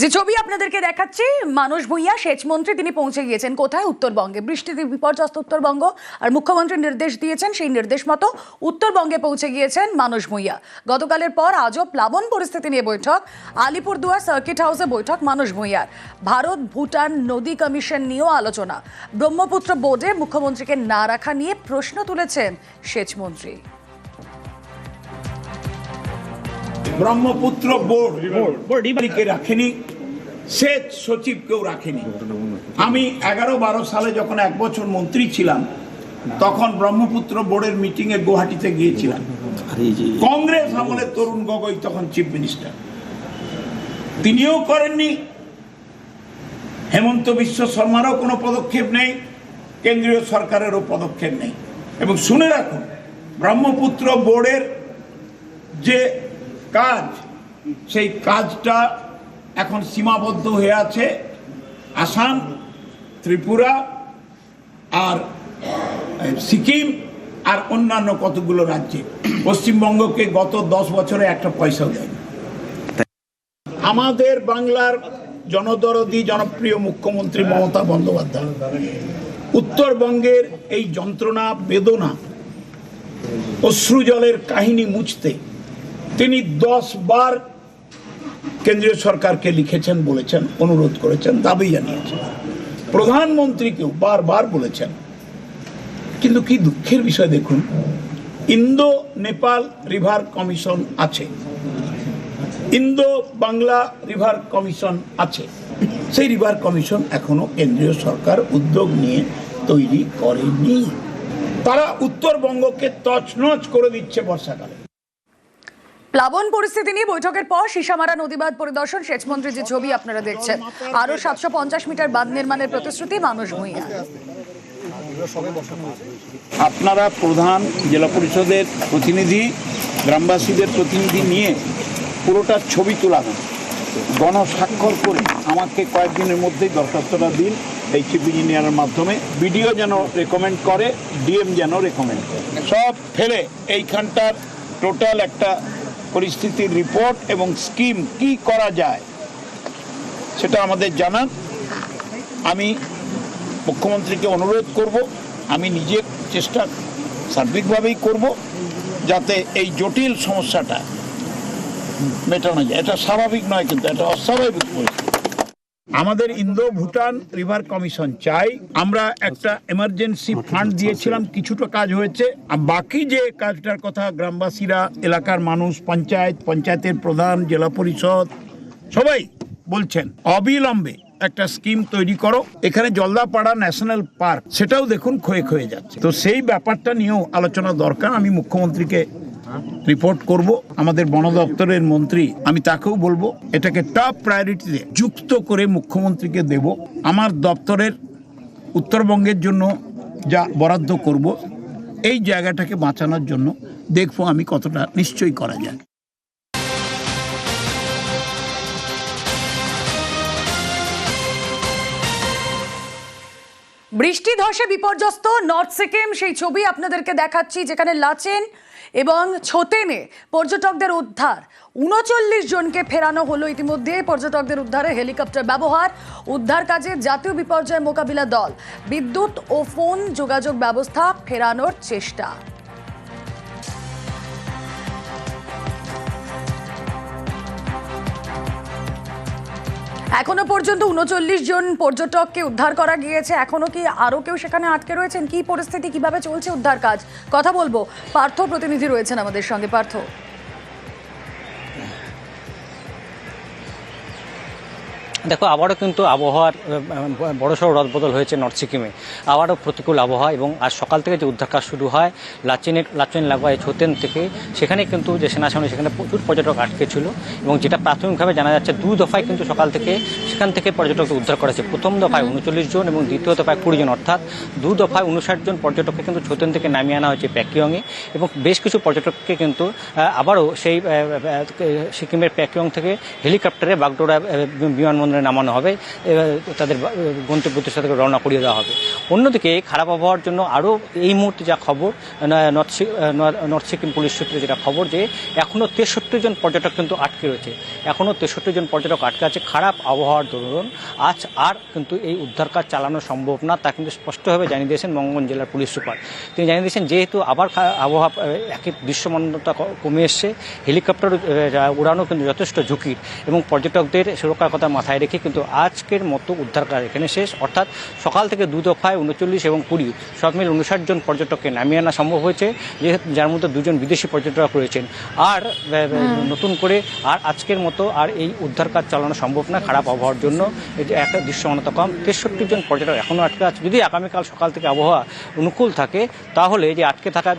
যে ছবি আপনাদেরকে দেখাচ্ছি মানুষ ভূঁইয়া, সেচ মন্ত্রী, তিনি পৌঁছে গিয়েছেন কোথায়? উত্তরবঙ্গে। বৃষ্টিতে বিপর্যস্ত উত্তরবঙ্গ। আর মুখ্যমন্ত্রী নির্দেশ দিয়েছেন, সেই নির্দেশ মতো উত্তরবঙ্গে পৌঁছে গিয়েছেন মানুষ ভূঁইয়া। গতকালের পর আজও প্লাবন পরিস্থিতি নিয়ে বৈঠক। আলিপুরদুয়ার সার্কিট হাউসে বৈঠক মানুষ ভূঁইয়ার। ভারত ভুটান নদী কমিশন নিয়েও আলোচনা। ব্রহ্মপুত্র বোর্ডে মুখ্যমন্ত্রীকে না রাখা নিয়ে প্রশ্ন তুলেছেন সেচ ব্রহ্মপুত্র বোর্ড বোর্ডকে রাখেনি সেচ সচিবকেও রাখেনি। আমি এগারো বারো সালে যখন এক বছর মন্ত্রী ছিলাম তখন ব্রহ্মপুত্র বোর্ডের মিটিং এ গুয়াহাটিতে গিয়েছিলাম। কংগ্রেস আমলে তরুণ গগৈ তখন চিফ মিনিস্টার। তিনিও করেননি। হেমন্ত বিশ্ব শর্মারও কোনো পদক্ষেপ নেই কেন্দ্রীয় সরকারেরও পদক্ষেপ নেই। এবং শুনে রাখুন ব্রহ্মপুত্র বোর্ডের যে কাজ। সেই কাজটা এখন সীমাবদ্ধ হয়ে আছে আসাম, ত্রিপুরা আর সিকিম আর অন্যান্য কতগুলো রাজ্যে। পশ্চিমবঙ্গকে গত দশ বছরে একটা পয়সাও দেয় আমাদের বাংলার জনদরদি, জনপ্রিয় মুখ্যমন্ত্রী মমতা বন্দ্যোপাধ্যায়, উত্তরবঙ্গের এই যন্ত্রণা, বেদনা, অশ্রুজলের কাহিনী মুছতে তিনি দশ বার কেন্দ্রীয় সরকারকে লিখেছেন, বলেছেন, অনুরোধ করেছেন, দাবি জানিয়েছেন। প্রধানমন্ত্রীকেও বারবার বলেছেন। কিন্তু কি দুঃখের বিষয় দেখুন ইন্দো নেপাল রিভার কমিশন আছে। ইন্দো বাংলা রিভার কমিশন আছে। সেই রিভার কমিশন এখনও কেন্দ্রীয় সরকার উদ্যোগ নিয়ে তৈরি করেনি। তারা উত্তরবঙ্গকে তছনছ করে দিচ্ছে বর্ষাকালে। প্লাবন পরিস্থিতি নিয়ে বৈঠকের পর সিসামারা নদীবাদ পরিদর্শন। সেচমন্ত্রী যে ছবি আপনারা দেখছেন আরও সাতশো পঞ্চাশ মিটার বাঁধ নির্মাণের প্রতিশ্রুতি মানুষ ভূঁইয়া আপনারা প্রধান জেলা পরিষদের প্রতিনিধি, গ্রামবাসীদের প্রতিনিধি নিয়ে পুরোটা ছবি তোলাবেন গণস্বাক্ষর করে আমাকে কয়েকদিনের মধ্যেই দরখাস্তটা দিন এই চিফ ইঞ্জিনিয়ারের মাধ্যমে। বিডিও যেন রেকমেন্ড করে ডিএম যেন রেকমেন্ড করে। সব ফেলে এইখানটার টোটাল একটা পরিস্থিতির রিপোর্ট এবং স্কিম কি করা যায়, সেটা আমাদের জানান আমি মুখ্যমন্ত্রীকে অনুরোধ করব, আমি নিজে চেষ্টা সার্বিকভাবেই করব, যাতে এই জটিল সমস্যাটা মেটানো যায়। এটা স্বাভাবিক নয় কিন্তু, এটা অস্বাভাবিক পরিস্থিতি। আমাদের ইন্দো ভুটান রিভার কমিশন চাই। আমরা একটা এমার্জেন্সি ফান্ড দিয়েছিলাম, কিছুটা কাজ হয়েছে। আর বাকি যে কাজটার কথা গ্রামবাসীরা, এলাকার মানুষ, পঞ্চায়েত, পঞ্চায়েতের প্রধান, জেলা পরিষদ, সবাই বলছেন, অবিলম্বে একটা স্কিম তৈরি করো। এখানে জলদাপাড়া ন্যাশনাল পার্ক সেটাও দেখুন ক্ষয়ে ক্ষয়ে যাচ্ছে। তো সেই ব্যাপারটা নিয়েও আলোচনা দরকার। আমি মুখ্যমন্ত্রীকে রিপোর্ট করব। আমাদের বন দপ্তরের মন্ত্রী, আমি তাকেও বলব, এটাকে টপ প্রায়োরিটিতে যুক্ত করে মুখ্যমন্ত্রীকে দেব। আমার দপ্তরের উত্তরবঙ্গের জন্য যা বরাদ্দ করব, এই জায়গাটাকে বাঁচানোর জন্য দেখব আমি কতটা নিশ্চয়ই করা যায়। বৃষ্টি ধসে বিপর্যস্ত নর্থ সিকিম সেই ছবি আপনাদেরকে দেখাচ্ছি, যেখানে লাচেন এবং ছোতেনে পর্যটকদের উদ্ধার। উনচল্লিশ জনকে ফেরানো হলো ইতিমধ্যে পর্যটকদের উদ্ধারে হেলিকপ্টার ব্যবহার, উদ্ধার কাজে জাতীয় বিপর্যয় মোকাবিলা দল, বিদ্যুৎ ও ফোন যোগাযোগ ব্যবস্থা ফেরানোর চেষ্টা। এখনও পর্যন্ত উনচল্লিশ জন পর্যটককে উদ্ধার করা গিয়েছে। এখনও কি আরও কেউ সেখানে আটকে রয়েছেন? কি পরিস্থিতি, কীভাবে চলছে উদ্ধার কাজ? কথা বলব। পার্থ প্রতিনিধি রয়েছেন আমাদের সঙ্গে। পার্থ। দেখো, আবারও কিন্তু আবহাওয়ার বড়সড় রদবদল হয়েছে নর্থ সিকিমে। আবারও প্রতিকূল আবহাওয়া এবং আজ সকাল থেকে যে উদ্ধার কাজ শুরু হয়, লাচেনের, লাচেন লাগোয়া এই ছোতেন থেকে, সেখানে কিন্তু যে সেনা সামনে সেখানে প্রচুর পর্যটক আটকে ছিল এবং যেটা প্রাথমিকভাবে জানা যাচ্ছে, দু দফায় কিন্তু সকাল থেকে, সেখান থেকে পর্যটককে উদ্ধার করেছে প্রথম দফায় উনচল্লিশ জন এবং দ্বিতীয় দফায় কুড়ি জন, অর্থাৎ দু দফায় উনষাট জন পর্যটককে কিন্তু ছোতেন থেকে নামিয়ে আনা হয়েছে প্যাকিয়ংয়ে এবং বেশ কিছু পর্যটককে কিন্তু আবারও সেই সিকিমের প্যাকিয়ং থেকে হেলিকপ্টারে বাগডোরা বিমানবন্দরে স্টেশনে নামানো হবে তাদের গন্তব্য তাদেরকে রওনা করিয়ে দেওয়া হবে। অন্যদিকে খারাপ আবহাওয়ার জন্য আরও এই মুহূর্তে যা খবর নর্থ সিকিম পুলিশ সূত্রে যেটা খবর যে, এখনও তেষট্টি জন পর্যটক কিন্তু আটকে রয়েছে। এখনও তেষট্টি জন পর্যটক আটকে আছে খারাপ আবহাওয়ার দরুন। আজ আর কিন্তু এই উদ্ধার কাজ চালানো সম্ভব না, তা কিন্তু স্পষ্টভাবে জানিয়ে দিয়েছেন মঙ্গন জেলার পুলিশ সুপার। তিনি জানিয়ে দিয়েছেন, যেহেতু আবার আবহাওয়া একই দৃশ্যমানতা কমে এসছে, হেলিকপ্টার উড়ানো কিন্তু যথেষ্ট ঝুঁকির এবং পর্যটকদের সুরক্ষার কথা মাথায় রেখে কিন্তু আজকের মতো উদ্ধার কাজ এখানে শেষ। অর্থাৎ সকাল থেকে দু দফায় উনচল্লিশ এবং কুড়ি সব মিলে উনষাট জন পর্যটককে নামিয়ে আনা সম্ভব হয়েছে যেহেতু যার মধ্যে দুজন বিদেশি পর্যটক রয়েছেন। আর নতুন করে আর আজকের মতো আর এই উদ্ধার কাজ চালানো সম্ভব না খারাপ আবহাওয়ার জন্য। যে একটা দৃশ্যমানতা কম তেষট্টি জন পর্যটক এখনও আটকে আছে। যদি আগামীকাল সকাল থেকে আবহাওয়া অনুকূল থাকে তাহলে যে আটকে থাকা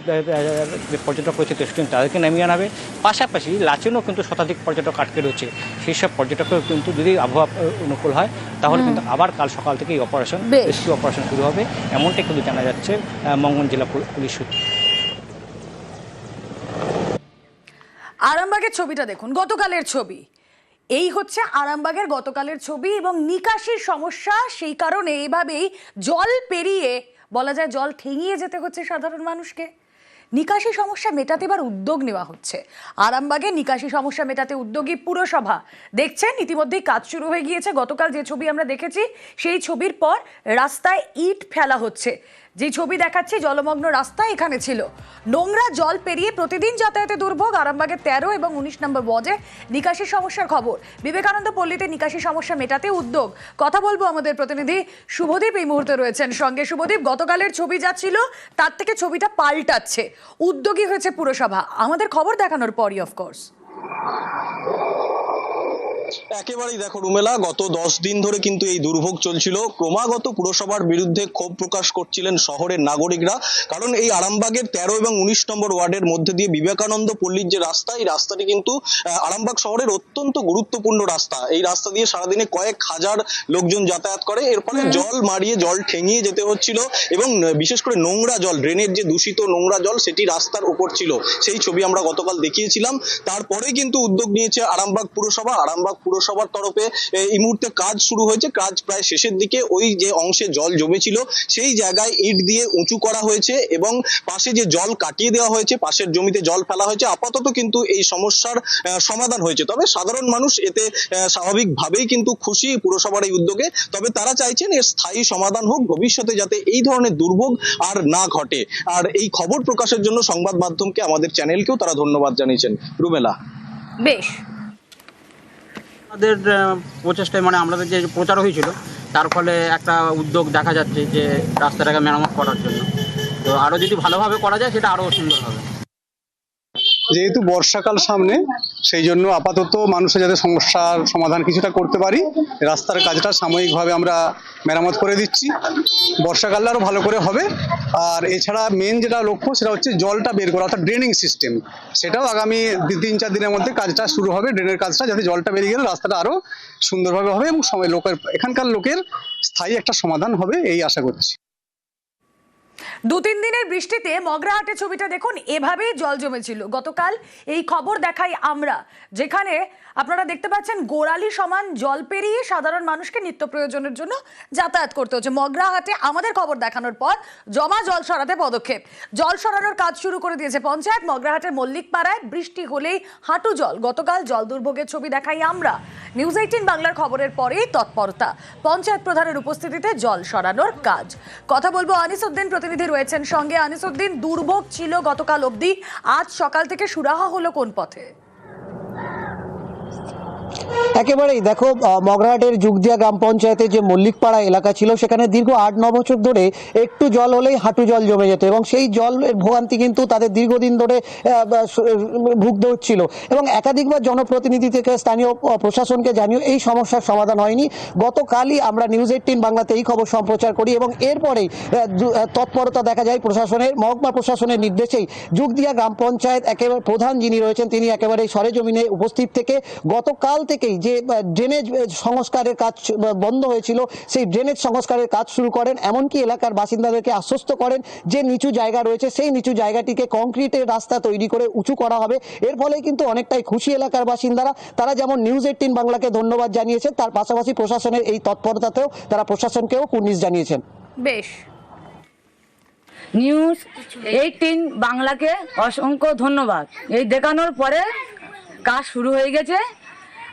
যে পর্যটক রয়েছে তেষট্টি জন তাদেরকে নামিয়ে আনাবে পাশাপাশি লাচেনও কিন্তু শতাধিক পর্যটক আটকে রয়েছে। সেই সব পর্যটকও কিন্তু যদি আবহাওয়া অনুকূল হয় তাহলে কিন্তু আবার কাল সকাল থেকে এই অপারেশন বেশ। রেস্কিউ অপারেশন শুরু হবে এমনটাই কিন্তু জানা যাচ্ছে আহ, মঙ্গন জেলা পুল- পুলিশ সূত্রে। আরামবাগের ছবিটা দেখুন গতকালের ছবি। এই হচ্ছে আরামবাগের গতকালের ছবি এবং নিকাশির সমস্যা সেই কারণে এইভাবেই জল পেরিয়ে বলা যায় জল ঠেঙিয়ে যেতে হচ্ছে সাধারণ মানুষকে। নিকাশি সমস্যা মেটাতে এবার উদ্যোগ নেওয়া হচ্ছে। আরামবাগে নিকাশি সমস্যা মেটাতে উদ্যোগী পুরসভা। দেখছেন, ইতিমধ্যেই কাজ শুরু হয়ে গিয়েছে। গতকাল যে ছবি আমরা দেখেছি, সেই ছবির পর রাস্তায় ইট ফেলা হচ্ছে। যে ছবি দেখাচ্ছি জলমগ্ন রাস্তা এখানে ছিল। নোংরা জল পেরিয়ে প্রতিদিন যাতায়াতে দুর্ভোগ আরামবাগের তেরো এবং উনিশ নম্বর বজে নিকাশির সমস্যার খবর। বিবেকানন্দ পল্লীতে নিকাশি সমস্যা মেটাতে উদ্যোগ। কথা বলব আমাদের প্রতিনিধি শুভদীপ এই মুহূর্তে রয়েছেন। সঙ্গে শুভদীপ, গতকালের ছবি যা ছিল, তার থেকে ছবিটা পাল্টাচ্ছে। উদ্যোগী হয়েছে পুরসভা। আমাদের খবর দেখানোর পরই অফকোর্স একেবারেই দেখো রুমেলা গত দশ দিন ধরে কিন্তু এই দুর্ভোগ চলছিল। ক্রমাগত পুরসভার বিরুদ্ধে ক্ষোভ প্রকাশ করছিলেন শহরের নাগরিকরা। কারণ এই আরামবাগের তেরো এবং উনিশ নম্বর ওয়ার্ডের মধ্যে দিয়ে বিবেকানন্দ পল্লীর যে রাস্তা এই রাস্তাটি কিন্তু আরামবাগ শহরের অত্যন্ত গুরুত্বপূর্ণ রাস্তা। এই রাস্তা দিয়ে সারাদিনে কয়েক হাজার লোকজন যাতায়াত করে। এর ফলে জল মারিয়ে জল ঠেঙিয়ে যেতে হচ্ছিল এবং বিশেষ করে নোংরা জল ড্রেনের যে দূষিত নোংরা জল সেটি রাস্তার উপর ছিল। সেই ছবি আমরা গতকাল দেখিয়েছিলাম। তারপরে কিন্তু উদ্যোগ নিয়েছে আরামবাগ পুরসভা। আরামবাগ পুরসভার তরফে এই মুহূর্তে কাজ শুরু হয়েছে। কাজ প্রায় শেষের দিকে ওই যে অংশে জল জমেছিল, সেই জায়গায় ইট দিয়ে উঁচু করা হয়েছে এবং পাশে যে জল কাটিয়ে দেওয়া হয়েছে, পাশের জমিতে জল ফেলা হয়েছে। আপাতত কিন্তু এই সমস্যার সমাধান হয়েছে। তবে সাধারণ মানুষ এতে স্বাভাবিকভাবেই কিন্তু খুশি পুরসভার এই উদ্যোগে। তবে তারা চাইছেন এর স্থায়ী সমাধান হোক, ভবিষ্যতে যাতে এই ধরনের দুর্ভোগ আর না ঘটে। আর এই খবর প্রকাশের জন্য সংবাদ মাধ্যমকে আমাদের চ্যানেলকেও তারা ধন্যবাদ জানিয়েছেন। রুমেলা বেশ। আমাদের প্রচেষ্টায় মানে আমাদের যে প্রচার হয়েছিল, তার ফলে একটা উদ্যোগ দেখা যাচ্ছে যে রাস্তাটাকে মেরামত করার জন্য। তো আরও যদি ভালোভাবে করা যায়, সেটা আরও সুন্দর হবে। যেহেতু বর্ষাকাল সামনে, সেই জন্য আপাতত মানুষের যাতে সমস্যার সমাধান কিছুটা করতে পারি, রাস্তার কাজটা সাময়িকভাবে আমরা মেরামত করে দিচ্ছি। বর্ষাকালে আরও ভালো করে হবে। আর এছাড়া মেন যেটা লক্ষ্য, সেটা হচ্ছে জলটা বের করা, অর্থাৎ ড্রেনিং সিস্টেম সেটাও আগামী তিন, চার দিনের মধ্যে কাজটা শুরু হবে ড্রেনের কাজটা, যাতে জলটা বেরিয়ে গেলে রাস্তাটা আরও সুন্দরভাবে হবে এবং সময়, লোকের, এখানকার লোকের স্থায়ী একটা সমাধান হবে, এই আশা করছি। দু তিন দিনের বৃষ্টিতে মগরাহাটে ছবিটা দেখুন, এভাবেই জল জমেছিল। গতকাল এই খবর দেখাই আমরা, যেখানে আপনারা দেখতে পাচ্ছেন গোড়ালি সমান জল পেরিয়ে সাধারণ মানুষকে নিত্য প্রয়োজনের জন্য যাতায়াত করতে হচ্ছে। মগরাহাটে আমাদের খবর দেখানোর পর জমা জল সরাতে পদক্ষেপ। জল সরানোর কাজ শুরু করে দিয়েছে পঞ্চায়েত। মগরাহাটের মল্লিকপাড়ায় বৃষ্টি হলেই হাঁটু জল। গতকাল জল দুর্ভোগের ছবি দেখাই আমরা। নিউজ এইটিন বাংলার খবরের পরেই তৎপরতা। পঞ্চায়েত প্রধানের উপস্থিতিতে জল সরানোর কাজ। কথা বলব আনিসুদ্দিন প্রতিনিধি রয়েছেন সঙ্গে আনিসুদ্দিন, দুর্ভোগ ছিল গতকাল অবধি। আজ সকাল থেকে সুরাহা হলো কোন পথে? একেবারেই দেখো মগরাহাটের যুগদিয়া গ্রাম পঞ্চায়েতের যে মল্লিকপাড়া এলাকা ছিল, সেখানে দীর্ঘ আট, ন বছর ধরে একটু জল হলেই হাঁটু জল জমে যেত এবং সেই জলের ভোগান্তি কিন্তু তাদের দীর্ঘদিন ধরে ভুগতে হচ্ছিল। এবং একাধিকবার জনপ্রতিনিধি থেকে স্থানীয় প্রশাসনকে জানিয়েও এই সমস্যার সমাধান হয়নি। গতকালই আমরা নিউজ এইটিন বাংলাতে এই খবর সম্প্রচার করি এবং এরপরেই তৎপরতা দেখা যায় প্রশাসনের, মহকুমা প্রশাসনের নির্দেশেই। যুগদিয়া গ্রাম পঞ্চায়েত একেবারে প্রধান যিনি রয়েছেন, তিনি একেবারে সরেজমিনে উপস্থিত থেকে গতকাল থেকে মাসেই যে ড্রেনেজ সংস্কারের কাজ বন্ধ হয়েছিল, সেই ড্রেনেজ সংস্কারের কাজ শুরু করেন। এমনকি এলাকার বাসিন্দাদেরকে আশ্বস্ত করেন যে, নিচু জায়গা রয়েছে, সেই নিচু জায়গাটিকে কংক্রিটের রাস্তা তৈরি করে উঁচু করা হবে। এর ফলে কিন্তু অনেকটাই খুশি এলাকার বাসিন্দারা। তারা যেমন নিউজ এইটিন বাংলাকে ধন্যবাদ জানিয়েছেন, তার পাশাপাশি প্রশাসনের এই তৎপরতাতেও তারা প্রশাসনকেও কুর্নিশ জানিয়েছেন। বেশ। নিউজ এইটিন বাংলাকে অসংখ্য ধন্যবাদ। এই দেখানোর পরে কাজ শুরু হয়ে গেছে।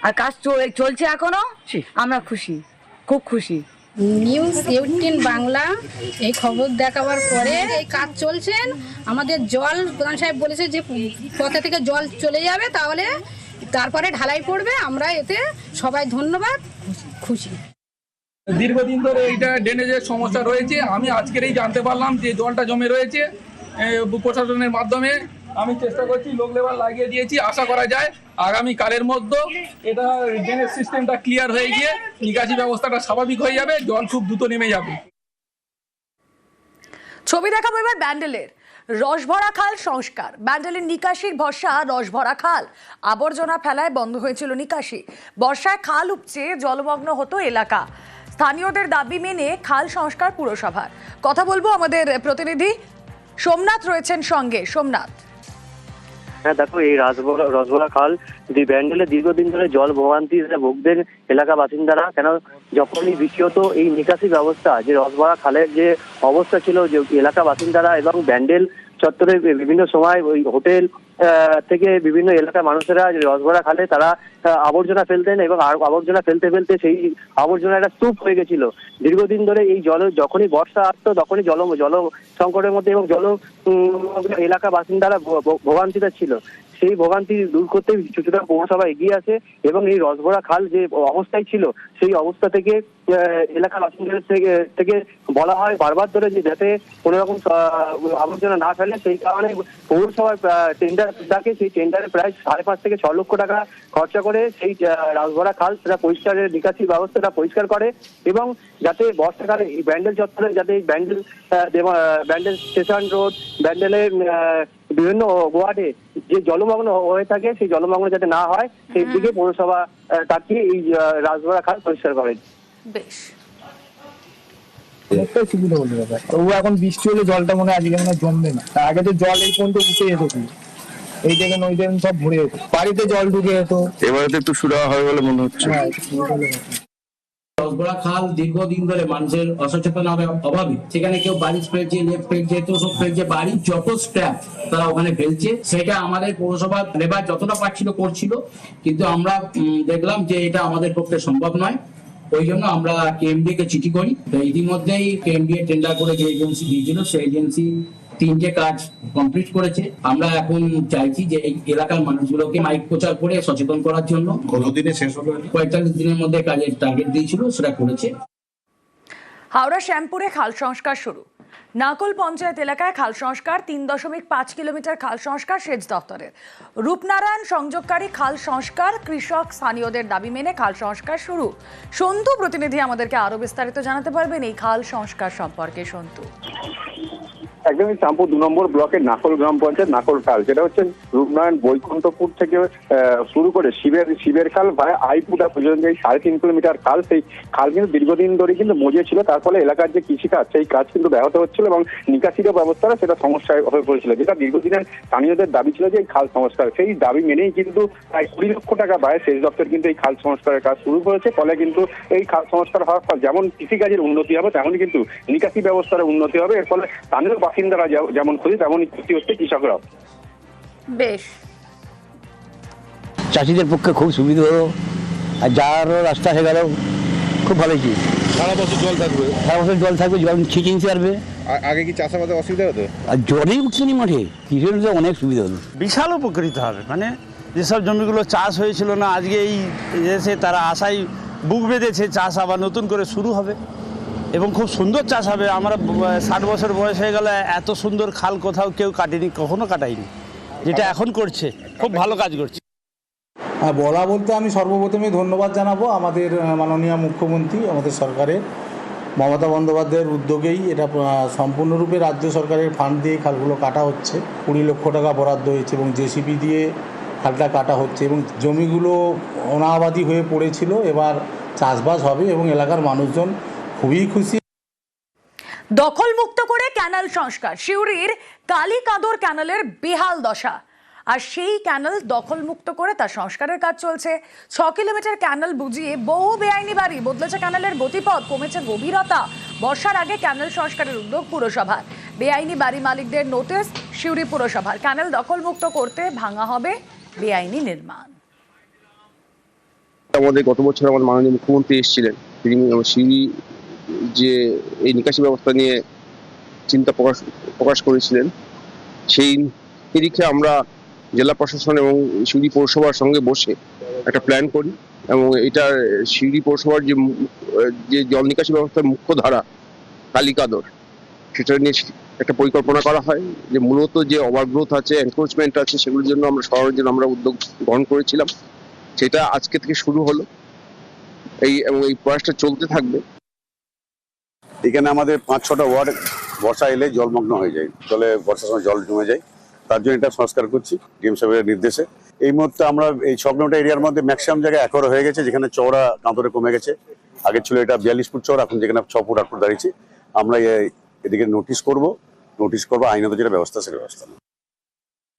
আর কাজ চল- চলছে এখনও? আমরা খুশি খুব খুশি। নিউজ এইটিন বাংলা এই খবর দেখাবার পরে এই কাজ চলছেন আমাদের জল প্রধান সাহেব বলেছে যে পথে থেকে জল চলে যাবে তাহলে তারপরে ঢালাই পড়বে। আমরা এতে সবাই ধন্যবাদ খুশি। দীর্ঘদিন ধরে এইটা ড্রেনেজের সমস্যা রয়েছে। আমি আজকেরই জানতে পারলাম যে জলটা জমে রয়েছে প্রশাসনের মাধ্যমে। আমি চেষ্টা করছি লোক লেবার লাগিয়ে দিয়েছি, আশা করা যায় আগামী কালের মধ্যে এটা ড্রেনেজ সিস্টেমটা ক্লিয়ার হয়ে গিয়ে নিকাশি ব্যবস্থাটা স্বাভাবিক হয়ে যাবে, জল খুব দ্রুত নেমে যাবে। ছবি দেখাবো এবার ব্যান্ডেলের। রসভরা খাল সংস্কার। ব্যান্ডেলের নিকাশির ভরসা, রসভরা খাল। আবর্জনা ফেলায় বন্ধ হয়েছিল নিকাশি। বর্ষায় খাল উপচে জলমগ্ন হতো এলাকা। স্থানীয়দের দাবি মেনে খাল সংস্কার পুরসভার। কথা বলব আমাদের প্রতিনিধি সোমনাথ রয়েছেন সঙ্গে। সোমনাথ। হ্যাঁ দেখো, এই রাজবরা রসভরা খাল দুই ব্যান্ডেলে দীর্ঘদিন ধরে জল ভোগান্তি ভোগদের এলাকা বাসিন্দারা, কেন যখনই দ্বিতীয়ত এই নিকাশি ব্যবস্থা, যে রসগোলা খালের যে অবস্থা ছিল, যে এলাকা বাসিন্দারা এবং ব্যান্ডেল চত্বরে বিভিন্ন সময় ওই হোটেল থেকে বিভিন্ন এলাকার মানুষেরা রসভরা খালে তারা আবর্জনা ফেলতেন এবং আবর্জনা ফেলতে ফেলতে সেই আবর্জনা একটা স্তূপ হয়ে গেছিল। দীর্ঘদিন ধরে এই জল, যখনই বর্ষা আসতো, তখনই জল জল সংকটের মধ্যে এবং জল এলাকা বাসিন্দারা ভো- ভো- ছিল। সেই ভোগান্তি দূর করতে কিছুটা পৌরসভা এগিয়ে আসে এবং এই রসভরা খাল যে অবস্থায় ছিল, সেই অবস্থা থেকে এলাকার বাসিন্দাদের থেকে থেকে বলা হয় বারবার ধরে যে যাতে কোনো রকম আবর্জনা না ফেলে। সেই কারণে পৌরসভার টেন্ডার ডাকে সেই টেন্ডারে প্রায় সাড়ে পাঁচ থেকে ছ লক্ষ টাকা খরচা করে সেই আহ, রাসভরা খাল সেটা পরিষ্কারের নিকাশি ব্যবস্থাটা পরিষ্কার করে এবং যাতে বর্ষাকালে এই ব্যান্ডেল চত্বরে যাতে এই ব্যান্ডেল ব্যান্ডেল স্টেশন রোড ব্যান্ডেলের বিভিন্ন ওয়ার্ডে যে জলমগ্ন হয়ে থাকে সেই জলমগ্ন যাতে না হয় সেই দিকে পৌরসভা তাকিয়ে এই আহ, রাসভরা খাল পরিষ্কার করে। বেশ। একটাই সুবিধা বলতে ব্যাপার ও এখন বৃষ্টি হলে জলটা মনে হয় আজকে মনে জমবে না। আগে তো জল এই পর্যন্ত উঠে যেত এই দেখেন ওই দেখেন সব ভরে যেত। বাড়িতে জল ঢুকে যেত। এবারে তো একটু সুরাহা হবে বলে মনে হচ্ছে। হ্যাঁ একটু সুবিধা হলো। রসগোলা খাল দীর্ঘদিন ধরে মানুষের অসচেতনতার অভাবে। সেখানে কেউ বাড়ি ফেলছে লেপ ফেলছে তোষক ফেলছে বাড়ির যত স্ক্র্যাপ তারা ওখানে ফেলছে। সেটা আমাদের পৌরসভা লেবার যতটা পারছিল করছিল। কিন্তু আমরা দেখলাম যে এটা আমাদের পক্ষে সম্ভব নয়। ওই জন্য আমরা কেএমডি কে চিঠি করি। তো ইতিমধ্যেই কেএমডি টেন্ডার করে যে এজেন্সি দিয়েছিল সেই এজেন্সি তিনটে কাজ কমপ্লিট করেছে। আমরা এখন চাইছি যে এই এলাকার মানুষগুলোকে মাইক প্রচার করে সচেতন করার জন্য। কতদিনে শেষ হবে? পঁয়তাল্লিশ দিনের মধ্যে কাজের টার্গেট দিয়েছিল সেটা করেছে। হাওড়া শ্যামপুরে খাল সংস্কার শুরু। নাকল পঞ্চায়েত এলাকায় খাল সংস্কার তিন দশমিক পাঁচ কিলোমিটার খাল সংস্কার সেচ দফতরের। রূপনারায়ণ সংযোগকারী খাল সংস্কার কৃষক স্থানীয়দের দাবি মেনে খাল সংস্কার শুরু। সন্তু প্রতিনিধি আমাদেরকে আরও বিস্তারিত জানাতে পারবেন এই খাল সংস্কার সম্পর্কে। সন্তু। একদমই শ্যামপুর দু নম্বর ব্লকের নাকল গ্রাম পঞ্চায়েত নাকল খাল, যেটা হচ্ছে রূপনারায়ণ বৈকুণ্ঠপুর থেকে শুরু করে শিবের শিবের খাল বা আইপুটা পর্যন্ত এই সাড়ে তিন কিলোমিটার খাল, সেই খাল কিন্তু দীর্ঘদিন ধরে কিন্তু মজে ছিল। তার ফলে এলাকার যে কৃষিকাজ, সেই কাজ কিন্তু ব্যাহত হচ্ছিল এবং নিকাশির ব্যবস্থাটা সেটা সমস্যায় হয়ে পড়েছিল। যেটা দীর্ঘদিনের স্থানীয়দের দাবি ছিল যে এই খাল সংস্কার, সেই দাবি মেনেই কিন্তু প্রায় কুড়ি লক্ষ টাকা ব্যয় সেচ দপ্তর কিন্তু এই খাল সংস্কারের কাজ শুরু করেছে। ফলে কিন্তু এই খাল সংস্কার হওয়ার ফলে, যেমন কৃষিকাজের উন্নতি হবে, তেমনই কিন্তু নিকাশি ব্যবস্থার উন্নতি হবে। এর ফলে স্থানীয় বাসিন্দারা যেমন খুশি তেমনই ক্ষতি হচ্ছে কৃষকরাও। বেশ। চাষিদের পক্ষে খুব সুবিধা হলো। আর যাওয়ারও রাস্তা হয়ে গেল খুব ভালো হয়েছে সারা বছর জল থাকবে। সারা বছর জল থাকবে জল ছিটিয়ে নিতে পারবে। আগে কি চাষাবাদে অসুবিধা হতো? আর জলেই উঠছে নি মাঠে। কৃষকের তো অনেক সুবিধা হলো। বিশাল উপকৃত হবে মানে যেসব জমিগুলো চাষ হয়েছিল না আজকে এই এসে তারা আশায় বুক বেঁধেছে চাষ আবার নতুন করে শুরু হবে। এবং খুব সুন্দর চাষ হবে। আমরা ষাট বছর বয়স হয়ে গেলে এত সুন্দর খাল কোথাও কেউ কাটেনি, কখনো কাটাইনি যেটা এখন করছে, খুব ভালো কাজ করছে। হ্যাঁ বলা বলতে আমি সর্বপ্রথমে ধন্যবাদ জানাব আমাদের মাননীয় মুখ্যমন্ত্রী, আমাদের সরকারের। মমতা বন্দ্যোপাধ্যায়ের উদ্যোগেই এটা সম্পূর্ণরূপে রাজ্য সরকারের ফান্ড দিয়ে খালগুলো কাটা হচ্ছে। কুড়ি লক্ষ টাকা বরাদ্দ হয়েছে এবং জেসিপি দিয়ে খালটা কাটা হচ্ছে এবং জমিগুলো অনাবাদি হয়ে পড়েছিল। এবার চাষবাস হবে এবং এলাকার মানুষজন খুবই খুশি। দখলমুক্ত করে ক্যানাল সংস্কার সিউড়ির কালীকাদর ক্যানালের বেহাল দশা। আর সেই ক্যানাল দখলমুক্ত করে তার সংস্কারের কাজ চলছে। ছ কিলোমিটার ক্যানাল বুঝিয়ে বহু বেআইনি বাড়ি বদলেছে ক্যানালের গতিপথ কমেছে গভীরতা। বর্ষার আগে ক্যানাল সংস্কারের উদ্যোগ পুরসভার। বেআইনি বাড়ি মালিকদের নোটিশ সিউড়ি পুরসভার। ক্যানাল দখলমুক্ত করতে ভাঙা হবে বেআইনি নির্মাণ। আমাদের গত বছর আমাদের মাননীয় মুখ্যমন্ত্রী এসেছিলেন। তিনি সিঁড়ি যে এই নিকাশি ব্যবস্থা নিয়ে চিন্তা প্রকাশ প্রকাশ করেছিলেন, সেই নিরিখে আমরা জেলা প্রশাসন এবং সিউড়ি পৌরসভার সঙ্গে বসে একটা প্ল্যান করি এবং এটা সিউড়ি পৌরসভার যে যে জল নিকাশি ব্যবস্থার মুখ্য ধারা কালিকাদর, সেটা নিয়ে একটা পরিকল্পনা করা হয় যে মূলত যে ওভারগ্রোথ আছে এনক্রোচমেন্ট আছে, সেগুলোর জন্য আমরা শহরের জন্য আমরা উদ্যোগ গ্রহণ করেছিলাম। সেটা আজকে থেকে শুরু হলো। এই এবং এই প্রয়াসটা চলতে থাকবে। এখানে আমাদের পাঁচ, ছটা ওয়ার্ড বর্ষা এলে জলমগ্ন হয়ে যায়। জলে বর্ষার সময় জল জমে যায়। তার জন্য এটা সংস্কার করছি, ডিএম সাহেবের নির্দেশে। এই মুহূর্তে আমরা এই ছ কিলোমিটার এরিয়ার মধ্যে ম্যাক্সিমাম জায়গায় একর হয়ে গেছে, যেখানে চওড়া কাঁদরে কমে গেছে। আগে ছিল এটা বিয়াল্লিশ ফুট চওড়া, এখন যেখানে ছ ফুট আট ফুট দাঁড়িয়েছে। আমরা এদিকে নোটিশ করব। নোটিশ করব, আইনত যেটা ব্যবস্থা, সেটা ব্যবস্থা।